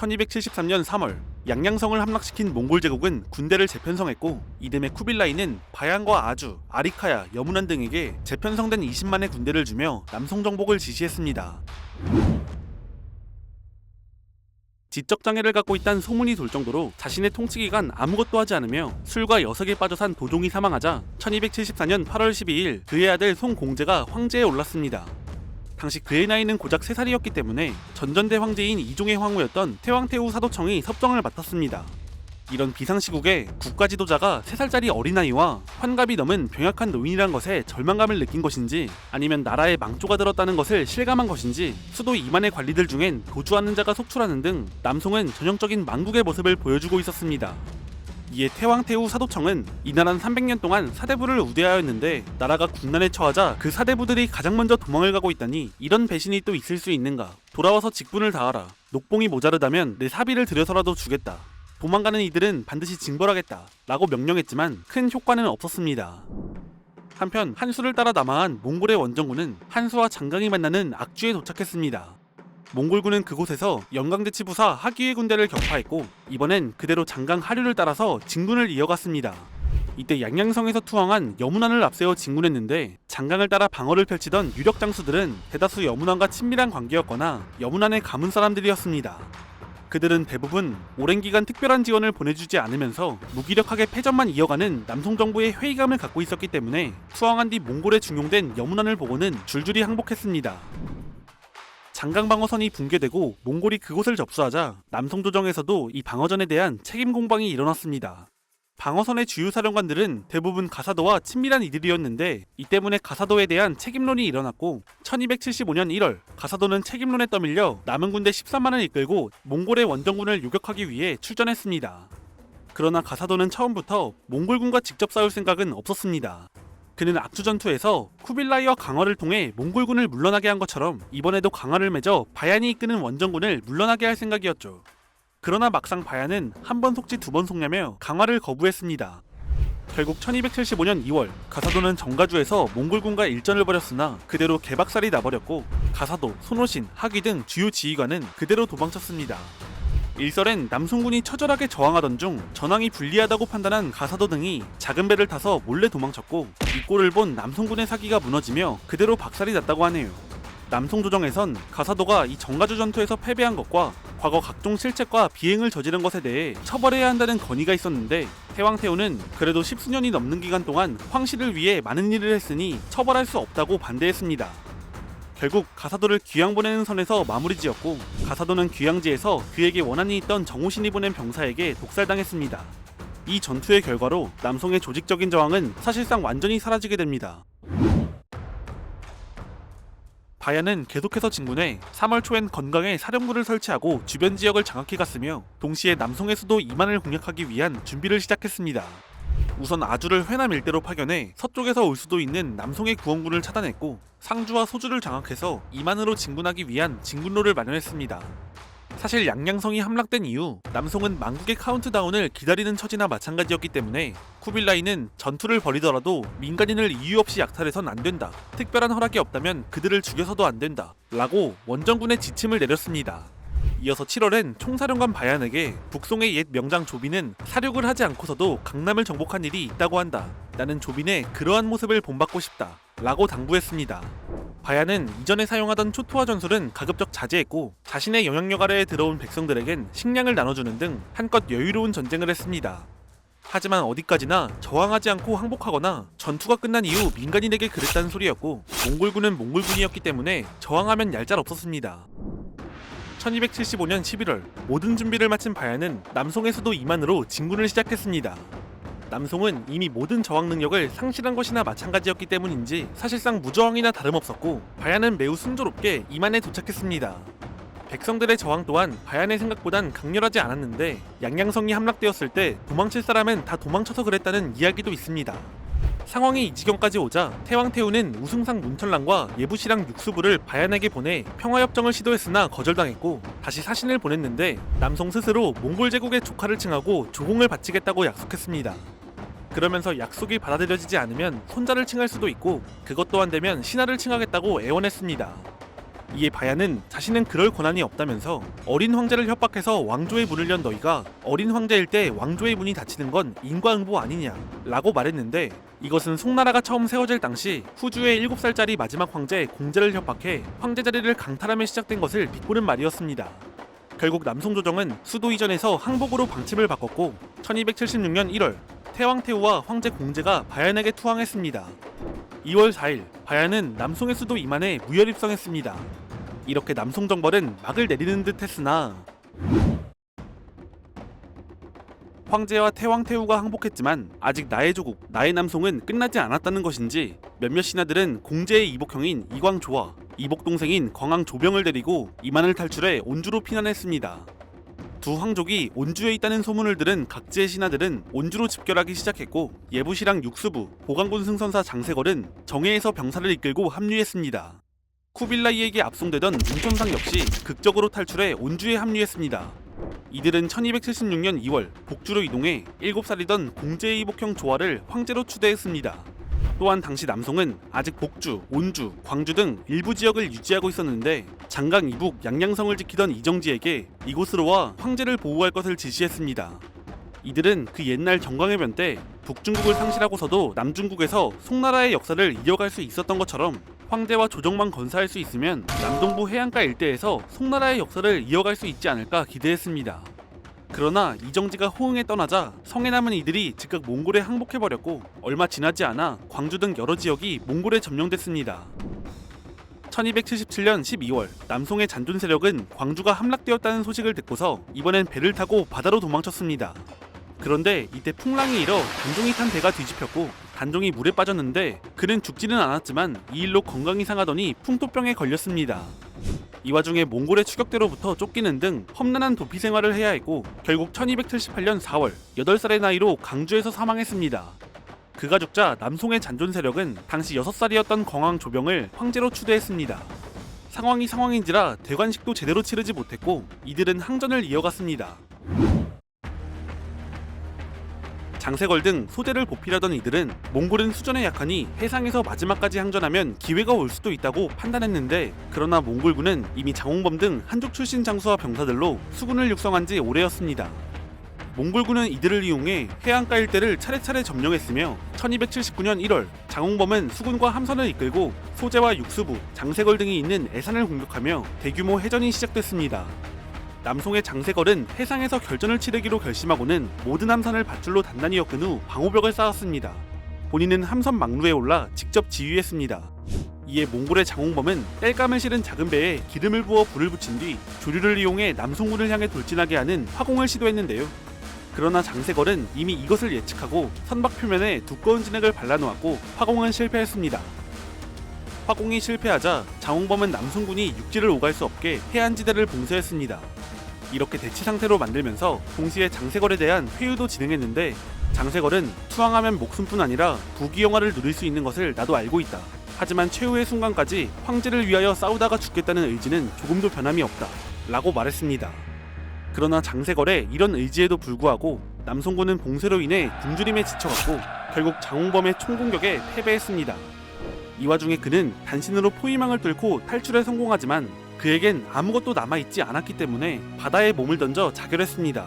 1273년 3월 양양성을 함락시킨 몽골 제국은 군대를 재편성했고 이듬해 쿠빌라이는 바양과 아주, 아리카야, 여문안 등에게 재편성된 20만의 군대를 주며 남송 정복을 지시했습니다. 지적 장애를 갖고 있다는 소문이 돌 정도로 자신의 통치 기간 아무것도 하지 않으며 술과 여석에 빠져 산 도종이 사망하자 1274년 8월 12일 그의 아들 송공제가 황제에 올랐습니다. 당시 그의 나이는 고작 3살이었기 때문에 전전대 황제인 이종의 황후였던 태왕태후 사도청이 섭정을 맡았습니다. 이런 비상시국에 국가 지도자가 3살짜리 어린아이와 환갑이 넘은 병약한 노인이란 것에 절망감을 느낀 것인지 아니면 나라에 망조가 들었다는 것을 실감한 것인지 수도 이만의 관리들 중엔 도주하는 자가 속출하는 등 남송은 전형적인 망국의 모습을 보여주고 있었습니다. 이에 태왕태후 사도청은 이 나라는 300년 동안 사대부를 우대하였는데 나라가 국난에 처하자 그 사대부들이 가장 먼저 도망을 가고 있다니 이런 배신이 또 있을 수 있는가. 돌아와서 직분을 다하라. 녹봉이 모자르다면 내 사비를 들여서라도 주겠다. 도망가는 이들은 반드시 징벌하겠다. 라고 명령했지만 큰 효과는 없었습니다. 한편 한수를 따라 남하한 몽골의 원정군은 한수와 장강이 만나는 악주에 도착했습니다 몽골군은 그곳에서 영강대치부사 하기의 군대를 격파했고 이번엔 그대로 장강 하류를 따라서 진군을 이어갔습니다. 이때 양양성에서 투항한 여문안을 앞세워 진군했는데 장강을 따라 방어를 펼치던 유력 장수들은 대다수 여문안과 친밀한 관계였거나 여문안의 가문 사람들이었습니다. 그들은 대부분 오랜 기간 특별한 지원을 보내주지 않으면서 무기력하게 패전만 이어가는 남송 정부의 회의감을 갖고 있었기 때문에 투항한 뒤 몽골에 중용된 여문안을 보고는 줄줄이 항복했습니다. 장강 방어선이 붕괴되고 몽골이 그곳을 접수하자 남송 조정에서도 이 방어전에 대한 책임 공방이 일어났습니다. 방어선의 주요 사령관들은 대부분 가사도와 친밀한 이들이었는데 이 때문에 가사도에 대한 책임론이 일어났고 1275년 1월 가사도는 책임론에 떠밀려 남은 군대 13만을 이끌고 몽골의 원정군을 요격하기 위해 출전했습니다. 그러나 가사도는 처음부터 몽골군과 직접 싸울 생각은 없었습니다. 그는 악주 전투에서 쿠빌라이와 강화를 통해 몽골군을 물러나게 한 것처럼 이번에도 강화를 맺어 바얀이 이끄는 원정군을 물러나게 할 생각이었죠. 그러나 막상 바얀은 한번 속지 두 번 속냐며 강화를 거부했습니다. 결국 1275년 2월 가사도는 정가주에서 몽골군과 일전을 벌였으나 그대로 개박살이 나버렸고 가사도, 손오신, 하기 등 주요 지휘관은 그대로 도망쳤습니다. 일설엔 남송군이 처절하게 저항하던 중 전황이 불리하다고 판단한 가사도 등이 작은 배를 타서 몰래 도망쳤고 이 꼴을 본 남송군의 사기가 무너지며 그대로 박살이 났다고 하네요. 남송 조정에선 가사도가 이 정가주 전투에서 패배한 것과 과거 각종 실책과 비행을 저지른 것에 대해 처벌해야 한다는 건의가 있었는데 태왕태후는 그래도 십수년이 넘는 기간 동안 황실을 위해 많은 일을 했으니 처벌할 수 없다고 반대했습니다. 결국 가사도를 귀양 보내는 선에서 마무리 지었고 가사도는 귀양지에서 그에게 원한이 있던 정우신이 보낸 병사에게 독살당했습니다. 이 전투의 결과로 남송의 조직적인 저항은 사실상 완전히 사라지게 됩니다. 바야는 계속해서 진군해 3월 초엔 건강에 사령부를 설치하고 주변 지역을 장악해 갔으며 동시에 남송의 수도 이만을 공략하기 위한 준비를 시작했습니다. 우선 아주를 회남 일대로 파견해 서쪽에서 올 수도 있는 남송의 구원군을 차단했고 상주와 소주를 장악해서 이만으로 진군하기 위한 진군로를 마련했습니다. 사실 양양성이 함락된 이후 남송은 망국의 카운트다운을 기다리는 처지나 마찬가지였기 때문에 쿠빌라이는 전투를 벌이더라도 민간인을 이유 없이 약탈해선 안 된다. 특별한 허락이 없다면 그들을 죽여서도 안 된다. 라고 원정군의 지침을 내렸습니다. 이어서 7월엔 총사령관 바얀에게 북송의 옛 명장 조빈은 사륙을 하지 않고서도 강남을 정복한 일이 있다고 한다. 나는 조빈의 그러한 모습을 본받고 싶다. 라고 당부했습니다. 바야는 이전에 사용하던 초토화 전술은 가급적 자제했고 자신의 영향력 아래에 들어온 백성들에겐 식량을 나눠주는 등 한껏 여유로운 전쟁을 했습니다. 하지만 어디까지나 저항하지 않고 항복하거나 전투가 끝난 이후 민간인에게 그랬다는 소리였고 몽골군은 몽골군이었기 때문에 저항하면 얄짤 없었습니다. 1275년 11월 모든 준비를 마친 바야는 남송의 수도 이만으로 진군을 시작했습니다. 남송은 이미 모든 저항 능력을 상실한 것이나 마찬가지였기 때문인지 사실상 무저항이나 다름없었고 바야는 매우 순조롭게 이만에 도착했습니다. 백성들의 저항 또한 바얀의 생각보단 강렬하지 않았는데 양양성이 함락되었을 때 도망칠 사람은 다 도망쳐서 그랬다는 이야기도 있습니다. 상황이 이 지경까지 오자 태왕태후는 우승상 문철랑과 예부시랑 육수부를 바얀에게 보내 평화협정을 시도했으나 거절당했고 다시 사신을 보냈는데 남송 스스로 몽골 제국의 조카를 칭하고 조공을 바치겠다고 약속했습니다. 그러면서 약속이 받아들여지지 않으면 손자를 칭할 수도 있고 그것 또한 되면 신하를 칭하겠다고 애원했습니다. 이에 바야는 자신은 그럴 권한이 없다면서 어린 황제를 협박해서 왕조의 문을 연 너희가 어린 황제일 때 왕조의 문이 닫히는 건 인과응보 아니냐 라고 말했는데 이것은 송나라가 처음 세워질 당시 후주의 7살짜리 마지막 황제 공제를 협박해 황제 자리를 강탈하며 시작된 것을 비꼬는 말이었습니다. 결국 남송조정은 수도 이전에서 항복으로 방침을 바꿨고 1276년 1월 태왕태후와 황제 공제가 바얀에게 투항했습니다. 2월 4일 바야는 남송의 수도 이만에 무혈 입성했습니다. 이렇게 남송 정벌은 막을 내리는 듯 했으나 황제와 태왕 태후가 항복했지만 아직 나의 조국 나의 남송은 끝나지 않았다는 것인지 몇몇 신하들은 공제의 이복형인 이광조와 이복 동생인 광왕 조병을 데리고 이만을 탈출해 온주로 피난했습니다. 두 황족이 온주에 있다는 소문을 들은 각지의 신하들은 온주로 집결하기 시작했고 예부시랑 육수부, 보강군 승선사 장세걸은 정해에서 병사를 이끌고 합류했습니다. 쿠빌라이에게 압송되던 문천상 역시 극적으로 탈출해 온주에 합류했습니다. 이들은 1276년 2월 복주로 이동해 7살이던 공제의 이복형 조화를 황제로 추대했습니다. 또한 당시 남송은 아직 복주, 온주, 광주 등 일부 지역을 유지하고 있었는데 장강 이북 양양성을 지키던 이정지에게 이곳으로 와 황제를 보호할 것을 지시했습니다. 이들은 그 옛날 정광해변 때 북중국을 상실하고서도 남중국에서 송나라의 역사를 이어갈 수 있었던 것처럼 황제와 조정만 건사할 수 있으면 남동부 해안가 일대에서 송나라의 역사를 이어갈 수 있지 않을까 기대했습니다. 그러나 이정지가 호응에 떠나자 성에 남은 이들이 즉각 몽골에 항복해버렸고 얼마 지나지 않아 광주 등 여러 지역이 몽골에 점령됐습니다. 1277년 12월 남송의 잔존 세력은 광주가 함락되었다는 소식을 듣고서 이번엔 배를 타고 바다로 도망쳤습니다. 그런데 이때 풍랑이 일어 단종이 탄 배가 뒤집혔고 단종이 물에 빠졌는데 그는 죽지는 않았지만 이 일로 건강이 상하더니 풍토병에 걸렸습니다. 이 와중에 몽골의 추격대로부터 쫓기는 등 험난한 도피 생활을 해야 했고 결국 1278년 4월 8살의 나이로 강주에서 사망했습니다. 그가 죽자 남송의 잔존 세력은 당시 6살이었던 광왕 조병을 황제로 추대했습니다. 상황이 상황인지라 대관식도 제대로 치르지 못했고 이들은 항전을 이어갔습니다. 장세걸 등 소재를 보필하던 이들은 몽골은 수전에 약하니 해상에서 마지막까지 항전하면 기회가 올 수도 있다고 판단했는데 그러나 몽골군은 이미 장홍범 등 한족 출신 장수와 병사들로 수군을 육성한 지 오래였습니다. 몽골군은 이들을 이용해 해안가 일대를 차례차례 점령했으며 1279년 1월 장홍범은 수군과 함선을 이끌고 소재와 육수부, 장세걸 등이 있는 애산을 공격하며 대규모 해전이 시작됐습니다. 남송의 장세걸은 해상에서 결전을 치르기로 결심하고는 모든 함선을 밧줄로 단단히 엮은 후 방호벽을 쌓았습니다. 본인은 함선 막루에 올라 직접 지휘했습니다. 이에 몽골의 장홍범은 땔감을 실은 작은 배에 기름을 부어 불을 붙인 뒤 조류를 이용해 남송군을 향해 돌진하게 하는 화공을 시도했는데요. 그러나 장세걸은 이미 이것을 예측하고 선박 표면에 두꺼운 진액을 발라놓았고 화공은 실패했습니다. 화공이 실패하자 장홍범은 남송군이 육지를 오갈 수 없게 해안지대를 봉쇄했습니다. 이렇게 대치 상태로 만들면서 동시에 장세걸에 대한 회유도 진행했는데 장세걸은 투항하면 목숨뿐 아니라 부귀영화를 누릴 수 있는 것을 나도 알고 있다. 하지만 최후의 순간까지 황제를 위하여 싸우다가 죽겠다는 의지는 조금도 변함이 없다. 라고 말했습니다. 그러나 장세걸의 이런 의지에도 불구하고 남송군은 봉쇄로 인해 굶주림에 지쳐갔고 결국 장홍범의 총공격에 패배했습니다. 이 와중에 그는 단신으로 포위망을 뚫고 탈출에 성공하지만 그에겐 아무것도 남아있지 않았기 때문에 바다에 몸을 던져 자결했습니다.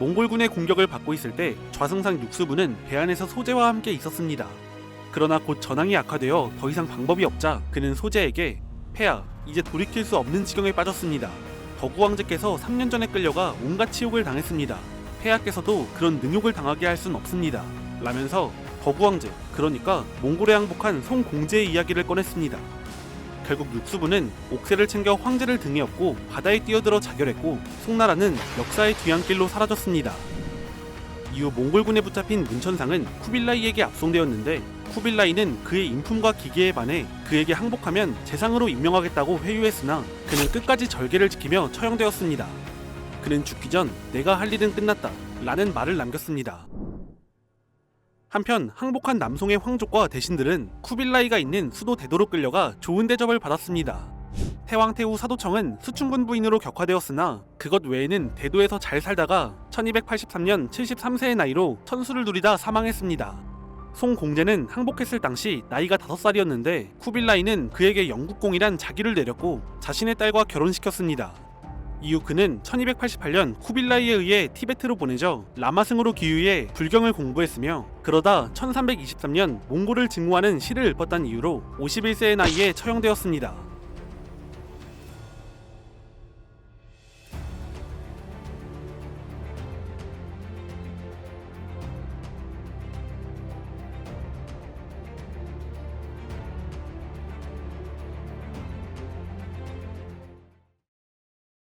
몽골군의 공격을 받고 있을 때 좌승상 육수부는 배 안에서 소재와 함께 있었습니다. 그러나 곧 전황이 악화되어 더 이상 방법이 없자 그는 소재에게 폐하 이제 돌이킬 수 없는 지경에 빠졌습니다. 덕우 왕제께서 3년 전에 끌려가 온갖 치욕을 당했습니다. 폐하께서도 그런 능욕을 당하게 할 순 없습니다. 라면서 덕우 왕제 그러니까 몽골에 항복한 송공제의 이야기를 꺼냈습니다. 결국 육수부는 옥새를 챙겨 황제를 등에 업고 바다에 뛰어들어 자결했고 송나라는 역사의 뒤안길로 사라졌습니다. 이후 몽골군에 붙잡힌 문천상은 쿠빌라이에게 압송되었는데 쿠빌라이는 그의 인품과 기계에 반해 그에게 항복하면 재상으로 임명하겠다고 회유했으나 그는 끝까지 절개를 지키며 처형되었습니다. 그는 죽기 전 내가 할 일은 끝났다 라는 말을 남겼습니다. 한편 항복한 남송의 황족과 대신들은 쿠빌라이가 있는 수도 대도로 끌려가 좋은 대접을 받았습니다. 태왕태후 사도청은 수충군 부인으로 격화되었으나 그것 외에는 대도에서 잘 살다가 1283년 73세의 나이로 천수를 누리다 사망했습니다. 송공제는 항복했을 당시 나이가 5살이었는데 쿠빌라이는 그에게 영국공이란 자기를 내렸고 자신의 딸과 결혼시켰습니다. 이후 그는 1288년 쿠빌라이에 의해 티베트로 보내져 라마승으로 기유해 불경을 공부했으며 그러다 1323년 몽골을 증오하는 시를 읊었다는 이유로 51세의 나이에 처형되었습니다.